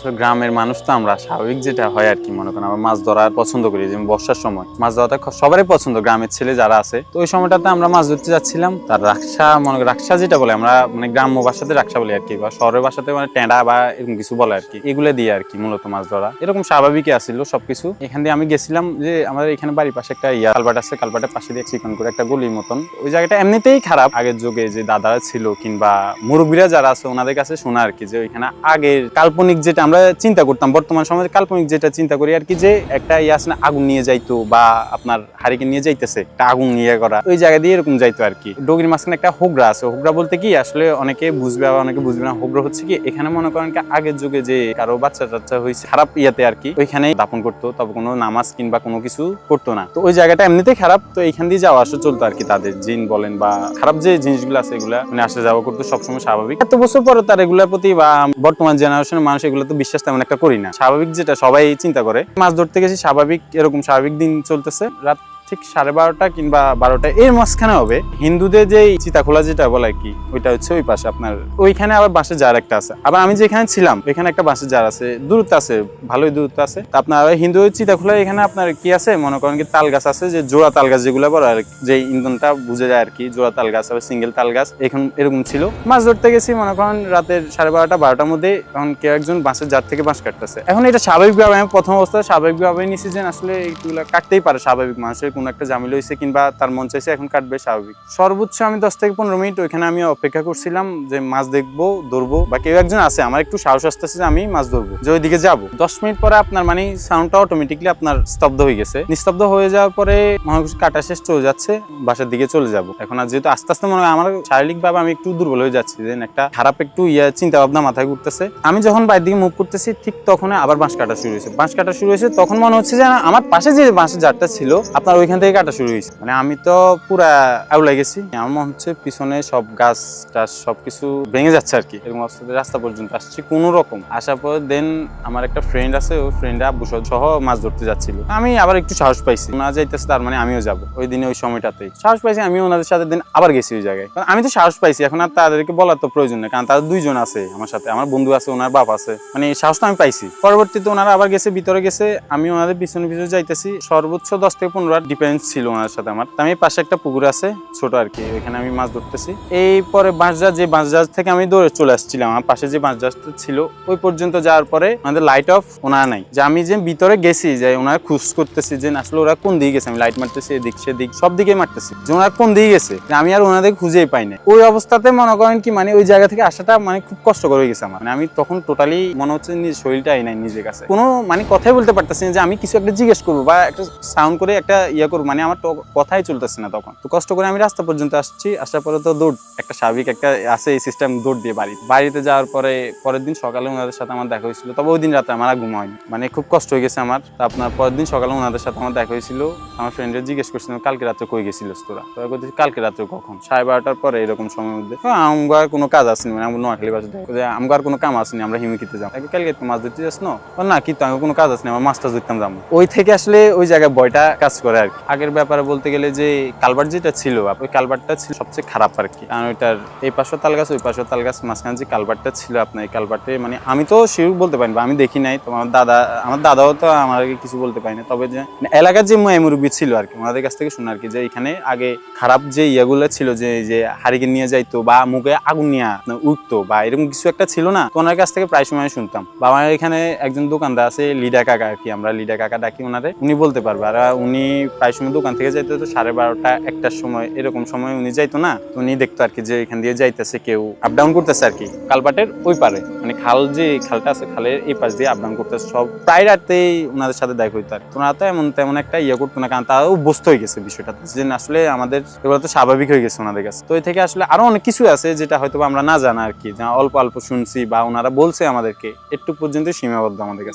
আসলে গ্রামের মানুষ তো আমরা, স্বাভাবিক যেটা হয় আর কি, মনে করেন আমরা মাছ ধরা পছন্দ করি, যেমন বর্ষার সময়। মাছ ধরাটা সবারই পছন্দ, গ্রামের ছেলে যারা আছে। তো ওই সময়টাতে আমরা মাছ ধরতে যাচ্ছিলাম, তার রাক্সা মনে রাক্সা যেটা বলে, আমরা মানে গ্রাম্য ভাষাতে রাক্সা বলি আর কি, বা শহরের ভাষাতে মানে টেঁড়া বা এরকম কিছু বলে আর কি, এগুলো দিয়ে আর কি মূলত মাছ ধরা। এরকম স্বাভাবিকই আসছিল সবকিছু। এখান দিয়ে আমি গেছিলাম যে আমাদের এখানে বাড়ির পাশে একটা ইয়া কালবাট আছে কালবাটের পাশে দিয়ে চিকন করে একটা গলির মতন। ওই জায়গাটা এমনিতেই খারাপ। আগের যুগে যে দাদারা ছিল কিংবা মুরব্বীরা যারা আছে, ওনাদের কাছে শোনা আর কি যে ওইখানে আগের কাল্পনিক যেটা আমরা চিন্তা করতাম, বর্তমান সমাজে কাল্পনিক যেটা চিন্তা করি আর কি যে একটা ইয়ে না, আগুন নিয়ে যাইতো বা আপনার হারিকে নিয়ে যাইতেছে, একটা আগুন নিয়ে করা ওই জায়গা দিয়ে এরকম যাইতো আর কি। ডগির মাঝখানে একটা হোগরা আছে, হোগরা বলতে কি আসলে অনেকে বুঝবে আবার অনেকে বুঝবে না, হোগরা হচ্ছে কি এখানে মনে করেন কি আগের যুগে যে কারও বাচ্চা টাচ্চা হয়েছে খারাপ ইয়াতে আর কি ওইখানে দাপন করতো, তবে কোনো নামাজ কিংবা কোনো কিছু করতো না। তো ওই জায়গাটা এমনিতেই খারাপ, তো এইখান দিয়ে যাওয়া আসা চলতো আর কি তাদের জিন বলেন বা খারাপ যে জিনিসগুলো আছে এগুলা মানে আসা যাওয়া করতো সবসময় স্বাভাবিক। এত বছর পরে তার এগুলোর প্রতি বা বর্তমান জেনারেশনের মানুষ এগুলো তো বিশ্বাস তেমন একটা করি না। স্বাভাবিক যেটা, সবাই চিন্তা করে। মাছ ধরতে গেছি, স্বাভাবিক, এরকম স্বাভাবিক দিন চলতেছে। রাত ঠিক সাড়ে বারোটা কিংবা বারোটা, এর মাঝখানে হবে। হিন্দুদের যে চিতাখোলা যেটা বলে আর কি, ওইটা হচ্ছে ওই পাশে আপনার, ওইখানে আবার বাঁশের জার একটা আছে। আবার আমি যেখানে ছিলাম, এখানে একটা বাঁশের জার আছে। দূরত্ব আছে, ভালোই দূরত্ব আছে। আপনার হিন্দু চিতাখোলা এখানে আপনার কি আছে? মনে করেন কি তাল গাছ আছে, যে জোড়া তাল গাছ যেগুলো বলে আর যে ইন্ধনটা বুঝে যায় আর কি, জোড়া তাল গাছ আবার সিঙ্গেল তাল গাছ এখন, এরকম ছিল। মাছ ধরতে গেছি, মনে করেন রাতের সাড়ে বারোটা, বারোটার মধ্যে এখন কেউ একজন বাঁশের জার থেকে বাঁশ কাটতেছে। এখন এটা স্বাভাবিকভাবে, আমি প্রথম অবস্থায় স্বাভাবিকভাবে নিছি যে আসলে এইগুলো কাটতেই পারে স্বাভাবিক মানুষের কোনো একটা জামিল হয়েছে কিংবা তার মন চাইছে এখন কাটবে স্বাভাবিক। সর্বোচ্চ আমি দশ থেকে পনেরো মিনিট ওইখানে আমি অপেক্ষা করছিলাম যে মাছ দেখব, ধরবো বা কেউ একজন আছে, আমার একটু সাহস আসতেছে যে আমি মাছ ধরবো, যে ওইদিকে যাব। দশ মিনিট পরে আপনার মানে সাউন্ডটা অটোমেটিকলি আপনার স্তব্ধ হয়ে গেছে। নিস্তব্ধ হয়ে যাওয়ার পরে হয় কাটা শেষ চলে যাচ্ছে, বাসার দিকে চলে যাব। এখন আর যেহেতু আস্তে আস্তে মনে হয় আমার শারীরিকভাবে আমি একটু দুর্বল হয়ে যাচ্ছি যে একটা খারাপ একটু ইয়ে চিন্তা ভাবনা মাথায় ঘুরতেছে। আমি যখন বাইরের দিকে মুভ করতেছি, ঠিক তখন আবার বাঁশ কাটা শুরু হয়েছে। বাঁশ কাটা শুরু হয়েছে, তখন মনে হচ্ছে যে আমার পাশে যে বাঁশের জারটা ছিল, আপনার ওইখান থেকে কাটা শুরু হয়েছে। মানে আমি তো পুরা আউলাই গেছি। আমার মনে হচ্ছে পিছনে সব গাছ টাছ সবকিছু ভেঙে যাচ্ছে আর কি। এরকম অবস্থাতে রাস্তা পর্যন্ত আসছি কোনো রকম। আসার পর দেন আমার একটা ফ্রেন্ড আছে, ওই ফ্রেন্ড আব্বু সহ- মাছ ধরতে যাচ্ছিল। আমি আবার একটু সাহস পাইছি। না যাইতেছে তার মানে আমিও যাব। ওই দিনে ওই সময়টাতেই সাহস পাইছি আমি ওনাদের সাথে দিন আবার গেছি ওই জায়গায়। আমি তো সাহস পাইছি। এখন আর তাদেরকে বলার তো প্রয়োজন নেই। কারণ তাদের দুইজন আছে আমার সাথে। আমার বন্ধু আছে, ওনার বাপ আছে। মানে এই সাহসটা আমি পাইছি। পরবর্তীতে ওনারা আবার গেছে, ভিতরে গেছে। আমি ওনাদের পিছনে পিছনে যাইতেছি। সর্বোচ্চ দশ থেকে পনেরো ডিপেন্স ছিল ওনার সাথে আমার। আমি পাশে একটা পুকুর আছে, ছোট আর কি, ওইখানে আমি মাছ ধরতেছি। এই পরে বাঁশজাজ যে বাঁশজাজ থেকে আমি দৌড়ে চলে আসছিলাম, আমার পাশে যে বাঁশজাজটা ছিল, ওই পর্যন্ত যাওয়ার পরে আমাদের লাইট অফ ওনার নাই। যে আমি যে ভিতরে গেছি, যে ওনারা খুঁজ করতেছি, যে আসলে ওরা কোন দিকে গেছে, আমি লাইট মারতেছি, এদিক সেদিক, সব দিকে মারতেছি। যে ওনারা কোন দিকে গেছে আমি আর ওনাদের খুঁজেই পাই না ওই অবস্থাতে মনে করেন কি মানে ওই জায়গা থেকে আসাটা মানে খুব কষ্টকর হয়ে গেছে আমার। মানে আমি তখন টোটালি মনে হচ্ছে নিজের শরীরটাই নাই নিজের কাছে। কোনো মানে কথাই বলতে পারতেছি না যে আমি কিছু একটা জিজ্ঞেস করব বা একটা সাউন্ড করে একটা ইয়ে করব মানে আমার তো কথাই চলতেছে না তখন। তো কষ্ট করে আমি রাস্তা পর্যন্ত আসছি, আসার পরে তো দৌড়, একটা স্বাভাবিক একটা আছে এই সিস্টেম দৌড় দিয়ে বাড়ি। বাড়িতে যাওয়ার পরে, পরের দিন সকালে ওনাদের সাথে আমার দেখা হয়েছিল। তবে ওই দিন রাতে আমার ঘুম হয়নি। মানে খুব কষ্ট হয়ে গেছে আমার। আপনার পরের দিন সকালে ওনাদের সাথে আমার দেখা হয়েছিল। আমার ফ্রেন্ডের জিজ্ঞেস করছিলাম কালকে রাত্রে কই গেছিলিস তোরা? করতেছি কালকে রাত্রে কখন? সাড়ে বারোটার পরে এরকম সময়ের মধ্যে। আমগো আর কোনো কাজ আসেনি মানে আমার নোয়াখালী বাজার যে আমগো আর কোনো কাম আসেনি, আমরা হিমিকিতে যাব। কালকে তো মাছ ধরতে যাস না? কিন্তু আমি কোনো কাজ আসেনি, আমার মাছটা ধরতাম যাব। ওই থেকে আসলে ওই জায়গায় বয়টা কাজ করে আর কি। আগের ব্যাপারে বলতে গেলে যে কালবার যেটা ছিল ওই কালবারটা ছিল সবচেয়ে খারাপ আর কি। কারণ ওইটার এই পাশে তাল গাছ ওই পাশে তাল গাছ মাঝখানে যে কালবারটা ছিল আপনার এই কালবারটে মানে আমি তো শিরুক বলতে পারি না আমি দেখি নাই, তো আমার দাদা, আমার দাদাও তো আমাকে কিছু বলতে পারি না তবে যে মানে এলাকার যে মুরব্বী ছিল আর কি, ওনাদের কাছ থেকে শুনে আর কি যে এখানে আগে খারাপ যে ইয়েগুলো ছিল যে যে হারিকে নিয়ে যাইতো বা মুখে আগুন নিয়ে উঠতো বা এরকম কিছু একটা ছিল না, তো ওনার কাছ থেকে প্রায় সময় শুনতাম। বা আমার এখানে একজন দোকানদার আছে, লিডা কাকা আর কি, আমরা লিডা কাকা ডাকি ওনারে, উনি বলতে পারবে। আর উনি প্রায় সময় দোকান থেকে যাইতে তো সাড়ে বারোটা, একটার সময়, এরকম সময় উনি যাইতো না, তো উনি দেখতো আর কি যে এখান দিয়ে যাইতেছে কেউ আপ ডাউন করতেছে আর কি, কালপাটের ওই পারে। মানে খাল যে খালটা আছে, খালের এই পাশ দিয়ে আপ ডাউন করতেছে, সব প্রায় রাতেই ওনাদের সাথে দেখা হইতো আর ওনারা তো এমন তেমন একটা ইয়ে করতো না, কারণ তারাও অভ্যস্ত হয়ে গেছে বিষয়টা। যে আসলে আমাদের এগুলো তো স্বাভাবিক হয়ে গেছে ওনাদের কাছে। তো এই থেকে আসলে আরও অনেক কিছু আছে যেটা হয়তো আমরা না জানা আর কি, যা অল্প অল্প শুনছি বা ওনারা বলছে আমাদেরকে, একটু পর্যন্ত সীমাবদ্ধ আমাদের কাছে।